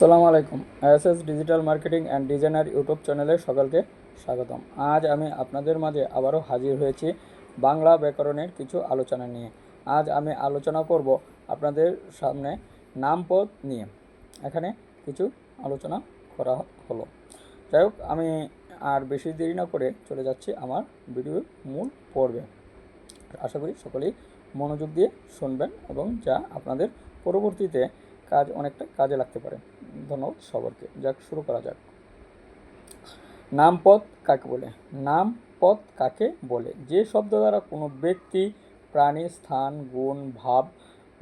আসসালামু আলাইকুম। S digital marketing and designer YouTube চ্যানেলে সকলকে স্বাগতম। আজ আমি আপনাদের মাঝে আবারও হাজির হয়েছি বাংলা ব্যাকরণের কিছু আলোচনা নিয়ে। আজ আমি আলোচনা করব আপনাদের সামনে নামপদ নিয়ে। এখানে কিছু আলোচনা করা হলো। যাই হোক, আমি আর বেশি দেরি না করে চলে যাচ্ছি আমার ভিডিওর মূল পর্বে। আশা করি সকলেই মনোযোগ দিয়ে শুনবেন এবং যা আপনাদের পরবর্তীতে কাজ অনেকটা কাজে লাগতে পারে। ধন্যবাদ সবারকে, যাক, শুরু করা যাক। নামপদ কাকে বলে? নামপদ কাকে বলে? যে শব্দ দ্বারা কোনো ব্যক্তি প্রাণী, স্থান, গুণ, ভাব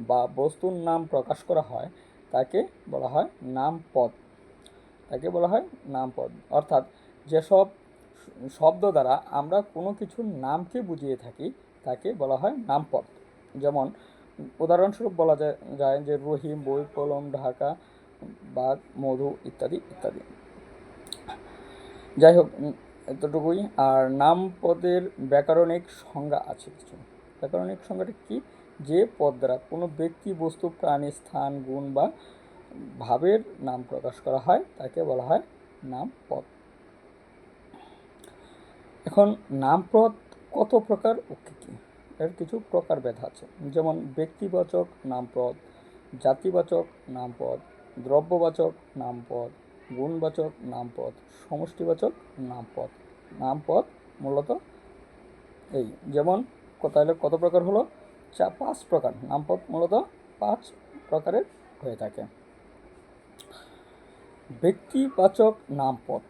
বা বস্তুর নাম প্রকাশ করা হয়, তাকে বলা হয় নামপদ তাকে বলা হয় নামপদ অর্থাৎ যেসব শব্দ দ্বারা আমরা কোনো কিছুর নামকে বুঝিয়ে থাকি, তাকে বলা হয় নামপদ যেমন, উদাহরণস্বরূপ বলা যায় যে রহিম বই কলম ঢাকা বাঘ, মধু ইত্যাদি ইত্যাদি। যাই হোক এতটুকুই। আর নাম পদের ব্যাকরণিক সংজ্ঞা আছে কিছু? ব্যাকরণিক সংজ্ঞাটা কি? যে পদ দ্বারা কোনো ব্যক্তি, বস্তু, প্রাণী, স্থান, গুণ বা ভাবের নাম প্রকাশ করা হয়, তাকে বলা হয় নাম পদ। এখন নামপদ কত প্রকার ও কী কী? এর কিছু প্রকারভেদ আছে। যেমন, ব্যক্তিবাচক নামপদ জাতিবাচক নামপদ দ্রব্যবাচক নামপদ, গুণবাচক নামপদ, সমষ্টিবাচক নামপদ। নামপদ মূলত এই, যেমন তাহলে কত প্রকার হলো? চা পাঁচ প্রকার। নামপদ মূলত পাঁচ প্রকারের হয়ে থাকে। ব্যক্তিবাচক নামপদ।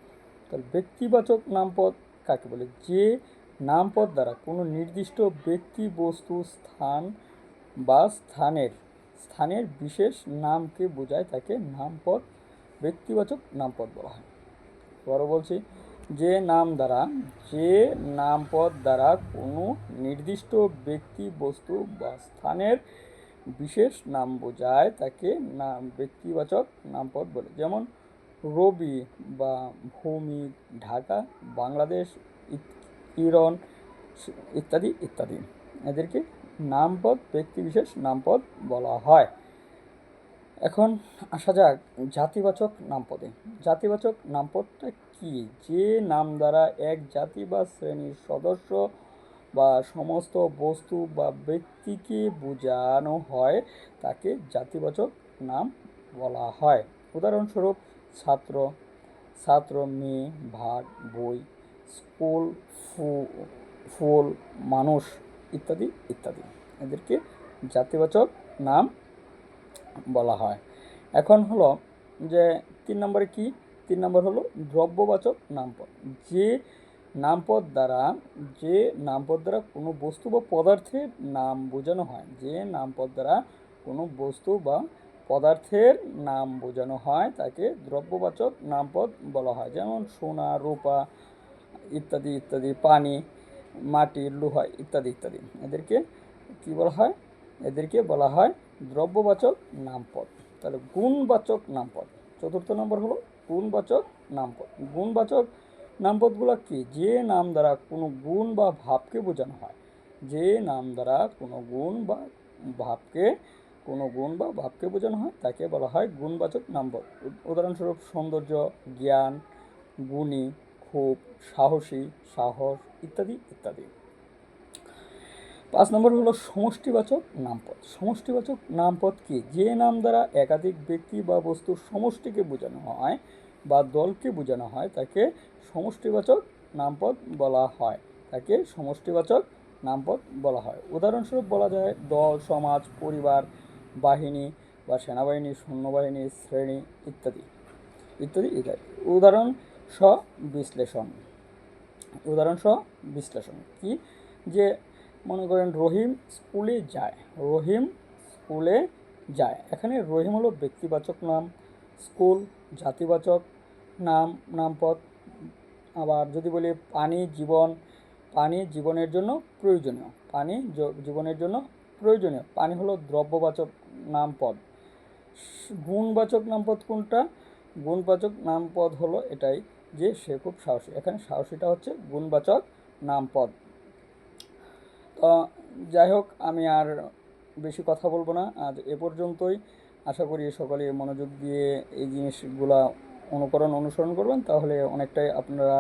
তাহলে ব্যক্তিবাচক নামপদ কাকে বলে? যে নামপদ দ্বারা কোনো নির্দিষ্ট ব্যক্তি, বস্তু, স্থান বা স্থানের স্থানের বিশেষ নামকে বোঝায়, তাকে নামপদ, ব্যক্তিবাচক নামপদ বলা হয়। আবারও বলছি, যে নাম দ্বারা, যে নামপদ দ্বারা কোনো নির্দিষ্ট ব্যক্তি বস্তু বা স্থানের বিশেষ নাম বোঝায়, তাকে নাম ব্যক্তিবাচক নামপদ বলে। যেমন রবি বা ভূমি, ঢাকা, বাংলাদেশ ইরন ইত্যাদি ইত্যাদি। এদেরকে নামপদ, ব্যক্তিবিশেষ নামপদ বলা হয়। এখন আসা যাক জাতিবাচক নামপদে। জাতিবাচক নামপদটা কি? যে নাম দ্বারা এক জাতি বা শ্রেণির সদস্য বা সমস্ত বস্তু বা ব্যক্তিকে বোঝানো হয়, তাকে জাতিবাচক নাম বলা হয়। উদাহরণস্বরূপ, ছাত্র ছাত্র, মেয়ে, ভাগ, বই, স্কুল ফুল, মানুষ। ইত্যাদি ইত্যাদি। এদেরকে জাতিবাচক নাম বলা হয়। এখন হলো যে তিন নম্বরে কি? তিন নম্বর হলো দ্রব্যবাচক নামপদ। যে নামপদ দ্বারা, যে নামপদ দ্বারা কোনো বস্তু বা পদার্থের নাম বোঝানো হয়, যে নামপদ দ্বারা কোনো বস্তু বা পদার্থের নাম বোঝানো হয়, তাকে দ্রব্যবাচক নামপদ বলা হয়। যেমন সোনা, রূপা ইত্যাদি ইত্যাদি, পানি মাটি, লোহা ইত্যাদি ইত্যাদি। এদেরকে কি বলা হয়? এদেরকে বলা হয় দ্রব্যবাচক নামপদ। তাহলে গুণবাচক নামপদ। চতুর্থ নম্বর হলো গুণবাচক নামপদ। গুণবাচক নামপদগুলো কি? যে নাম দ্বারা কোনো গুণ বা ভাবকে বোঝানো হয়। যে নাম দ্বারা কোনো গুণ বা ভাবকে, কোনো গুণ বা ভাবকে বোঝানো হয়, তাকে বলা হয় গুণবাচক নামপদ। উদাহরণস্বরূপ সৌন্দর্য, জ্ঞান, গুণী খুব সাহসী, সাহস ইত্যাদি ইত্যাদি। পাঁচ নম্বর হলো সমষ্টিবাচক নামপদ। সমষ্টিবাচক নামপদ কি? যে নাম দ্বারা একাধিক ব্যক্তি বা বস্তুর সমষ্টিকে বোঝানো হয় বা দলকে বোঝানো হয়, তাকে সমষ্টিবাচক নামপদ বলা হয়। তাকে সমষ্টিবাচক নামপদ বলা হয়। উদাহরণস্বরূপ বলা যায়, দল, সমাজ, পরিবার, বাহিনী বা সেনাবাহিনী, সৈন্যবাহিনী, শ্রেণি ইত্যাদি। ইত্যাদি ইত্যাদি। উদাহরণ স বিশ্লেষণ উদাহরণ সহ বিশ্লেষণ কি? যে মনে করেন রহিম স্কুলে যায়। রহিম স্কুলে যায়। এখানে রহিম হলো ব্যক্তিবাচক নাম, স্কুল জাতিবাচক নাম, নামপদ। আবার যদি বলি পানি জীবন, পানি জীবনের জন্য প্রয়োজনীয়। পানি জীবনের জন্য প্রয়োজনীয়। পানি হলো দ্রব্যবাচক নামপদ। গুণবাচক নামপদ কোনটা? গুণবাচক নামপদ হলো এটাই। যে সে খুব সাহসী। এখানে সাহসীটা হচ্ছে গুণবাচক নামপদ। তো যাই হোক, আমি আর বেশি কথা বলব না। আজ এ পর্যন্তই। আশা করি সকলে মনোযোগ দিয়ে এই জিনিসগুলা অনুকরণ, অনুসরণ করবেন। তাহলে অনেকটাই আপনারা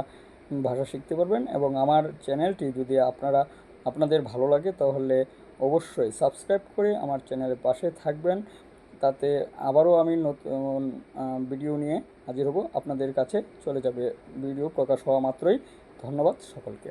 ভাষা শিখতে পারবেন এবং আমার চ্যানেলটি যদি আপনারা, আপনাদের ভালো লাগে, তাহলে অবশ্যই সাবস্ক্রাইব করে আমার চ্যানেলের পাশে থাকবেন। তাতে আবারও আমি নতুন ভিডিও নিয়ে হাজির হব। আপনাদের কাছে চলে যাবে ভিডিও প্রকাশ হওয়া মাত্রই। ধন্যবাদ সকলকে।